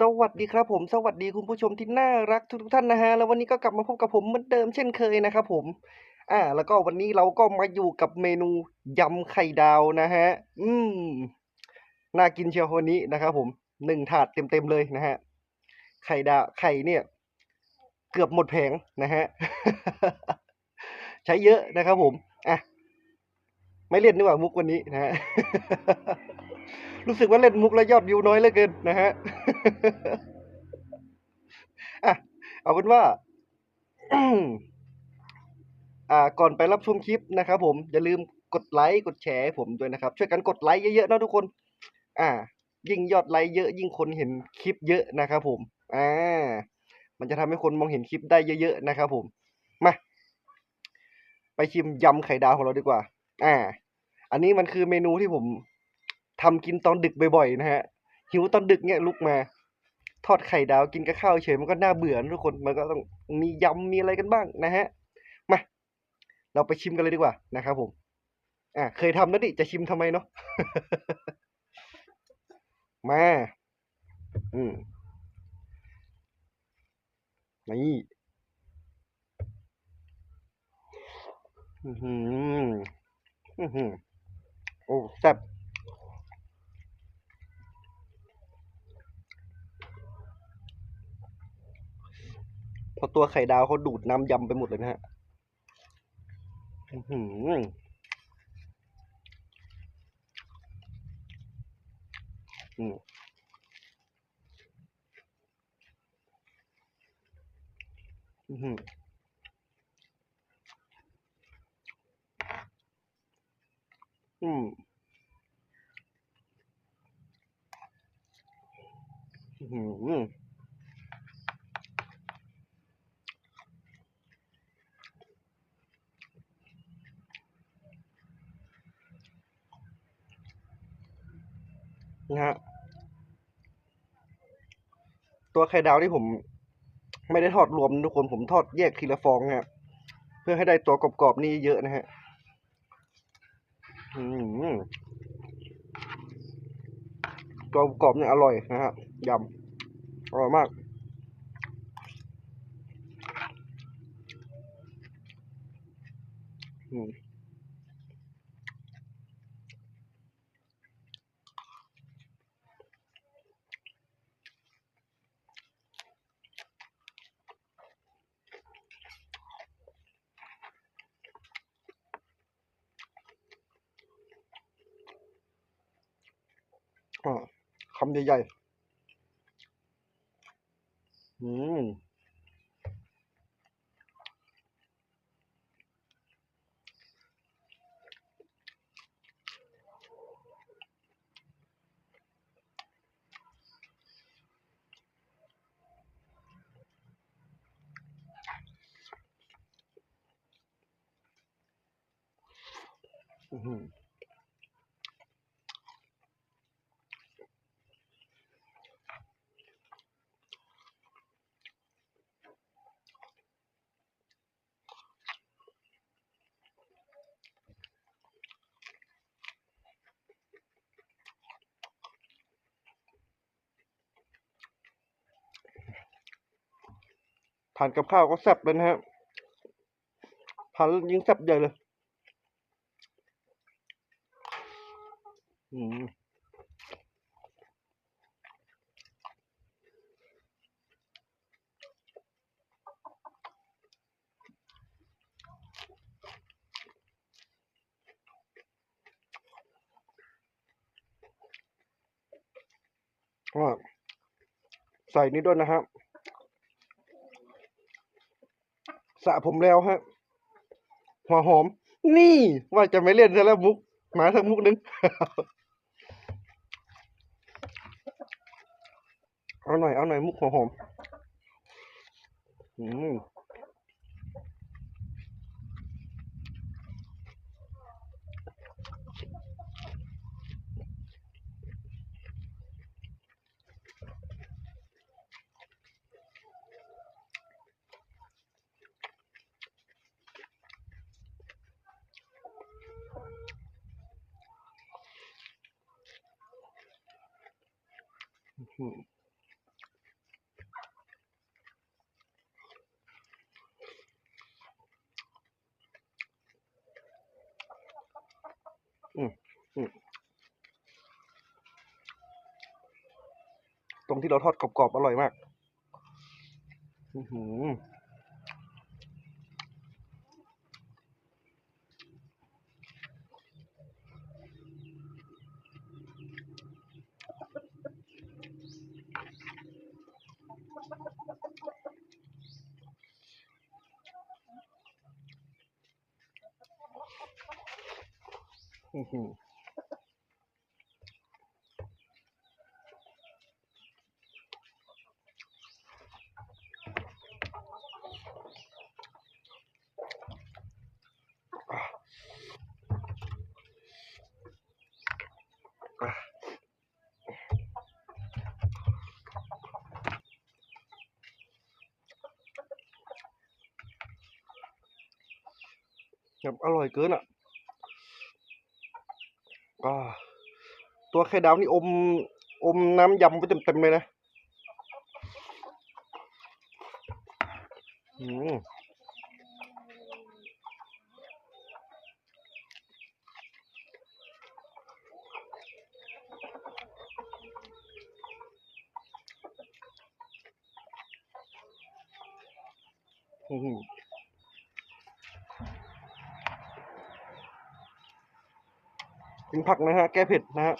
สวัสดีครับผมสวัสดีคุณผู้ชมที่น่ารักทุกท่านนะฮะแล้ววันนี้ก็กลับมาพบกับผมเหมือนเดิมเช่นเคยนะครับผม อ่า แล้วก็วันนี้เราก็มาอยู่กับเมนูยำไข่ดาวนะฮะ อืมน่ากินเชียววันนี้นะครับผมหนึ่งถาดเต็มๆเลยนะฮะ ไข่ดาวไข่เนี่ย เกือบหมดแผงนะฮะ ใช้เยอะนะครับผม ไม่เล่นดีกว่ามุกวันนี้นะฮะ รู้สึกว่าเล่นมุกแล้วยอดวิวน้อยเหลือเกินนะฮะอะเอาเป็นว่าอ่า ก่อนไปรับชมคลิปนะครับผมอย่าลืมกดไลค์กดแชร์ให้ผมด้วยนะครับ ช่วยกันกดไลค์เยอะๆนะทุกคน อ่า ยิ่งยอดไลค์เยอะยิ่งคนเห็นคลิปเยอะนะครับผม อ่า มันจะทำให้คนมองเห็นคลิปได้เยอะๆนะครับผม มา ไปชิมยำไข่ดาวของเราดีกว่า อ่า อันนี้มันคือเมนูที่ผมทำกินตอนดึกบ่อยๆนะฮะ หิวตอนดึกเนี่ยลุกมา ทอดไข่ดาวกินกับข้าวเฉยมันก็น่าเบื่อทุกคนมันก็ต้องมียำมีอะไรกันบ้างนะฮะมาเราไปชิมกันเลยดีกว่านะครับผม อ่าเคยทำแล้วนี่จะชิมทำไมเนาะมา อืมนี่อื้อฮื อือฮือโอ้แซ่บพราะตัวไข่ดาวเขาดูดน้ำยำไปหมดเลยนะฮะ อือฮืออืมอื้อฮือ อืมอื้อฮือนะฮะตัวไข่ดาวนี่ผม ไม่ได้ทอดรวมทุกคนผมทอดแยกทีละฟองนะครับเพื่อให้ได้ตัวกรอบๆนี่เยอะนะฮะ ตัวกรอบเนี่ยอร่อยนะฮะยำอร่อยมาก อืม คำใหญ่ๆ อืม ทานกับข้าวก็แซ่บเลยนะครับทานยิ่งแซ่บใหญ่เลยอืมก็ใส่นี่ด้วยนะครับ สระผมแล้วฮะ หัวหอม นี่ว่าจะไม่เล่นซะแล้วมุกมาสักมุกหนึ่งเอาหน่อยเอาหน่อยมุกหัวหอม อืม ตรงที่เราทอดกรอบๆอร่อยมาก อือหือ อื้อหืออะอะแบบอร่อยเกินอะอ่าตัวไข่ดาวนี่อม อมน้ำยำไปเต็มๆเลยนะอืมอื้อหือ กินผักนะฮะ แก้เผ็ดนะฮะ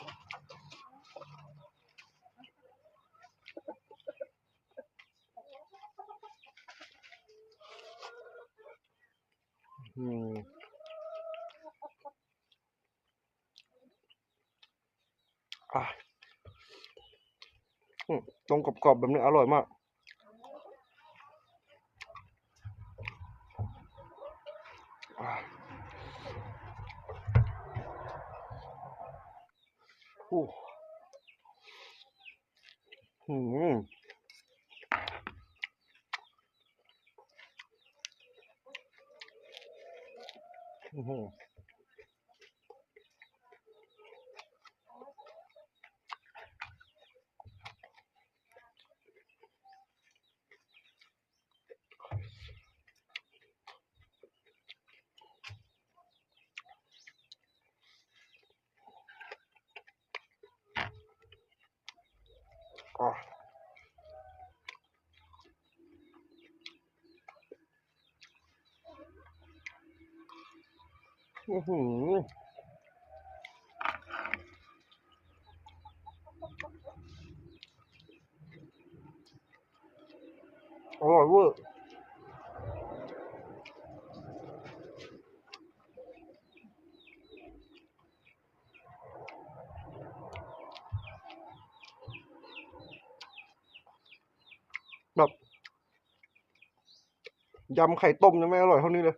อืมอะอืมตรงกรอบๆแบบนี้อร่อยมาก อะโอ้ อืมอืม อื้อหืออร่อยเวอร์แบบยำไข่ต้มยังไม่อร่อยเท่านี้เลย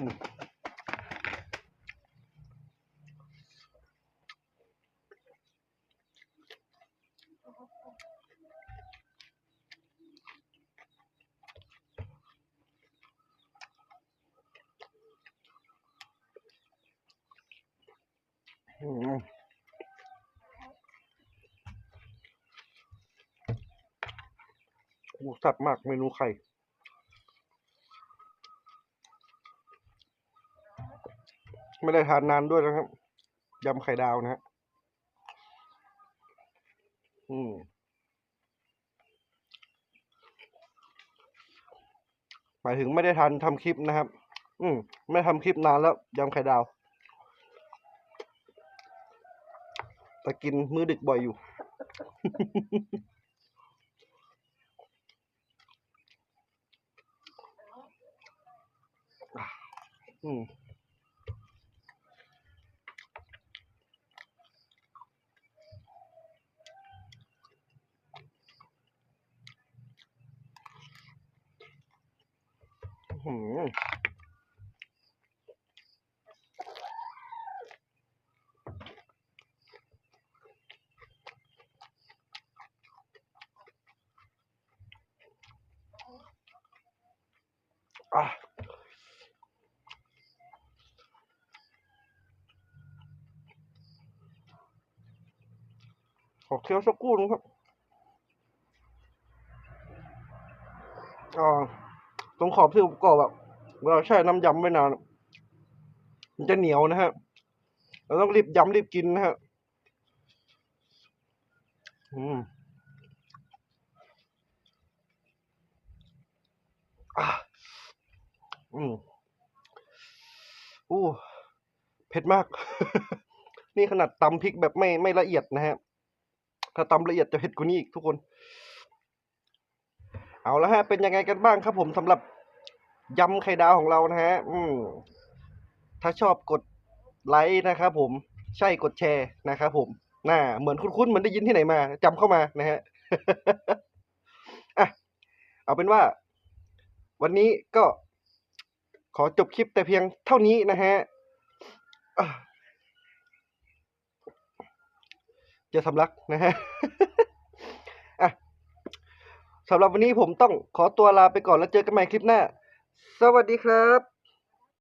อืมอืมสัตว์มากเมนูไข่ ไม่ได้ทานนานด้วยนะครับยำไข่ดาวนะฮะอืมหมายถึงไม่ได้ทันทำคลิปนะครับ อืม ไม่ทำคลิปนานแล้วยำไข่ดาว แต่กินมื้อดึกบ่อยอยู่ อืม อื้อหือ อะขอ เคี้ยวสักครู่นึงครับอ่าตรงขอบที่ผมกรอบอะเวลาแช่น้ำยำไว้นาน มันจะเหนียวนะฮะเราต้องรีบยำรีบกินนะฮะอืมอะอืมอู้เผ็ดมาก นี่ขนาดตำพริกแบบไม่ไม่ละเอียดนะฮะ ถ้าตำละเอียดจะเผ็ดกว่านี้อีกทุกคน เอาละฮะ เป็นยังไงกันบ้างครับผมสำหรับยำไข่ดาวของเรานะฮะ อืม ถ้าชอบกดไลค์นะครับผม ใช่กดแชร์นะครับผมน่าเหมือนคุ้นๆเหมือนได้ยินที่ไหนมาจำเข้ามานะฮะอะเอาเป็นว่า วันนี้ก็ขอจบคลิปแต่เพียงเท่านี้นะฮะอะ จะสำลักนะฮะอะสำหรับวันนี้ผมต้องขอตัวลาไปก่อนแล้วเจอกันใหม่คลิปหน้า สวัสดีครับ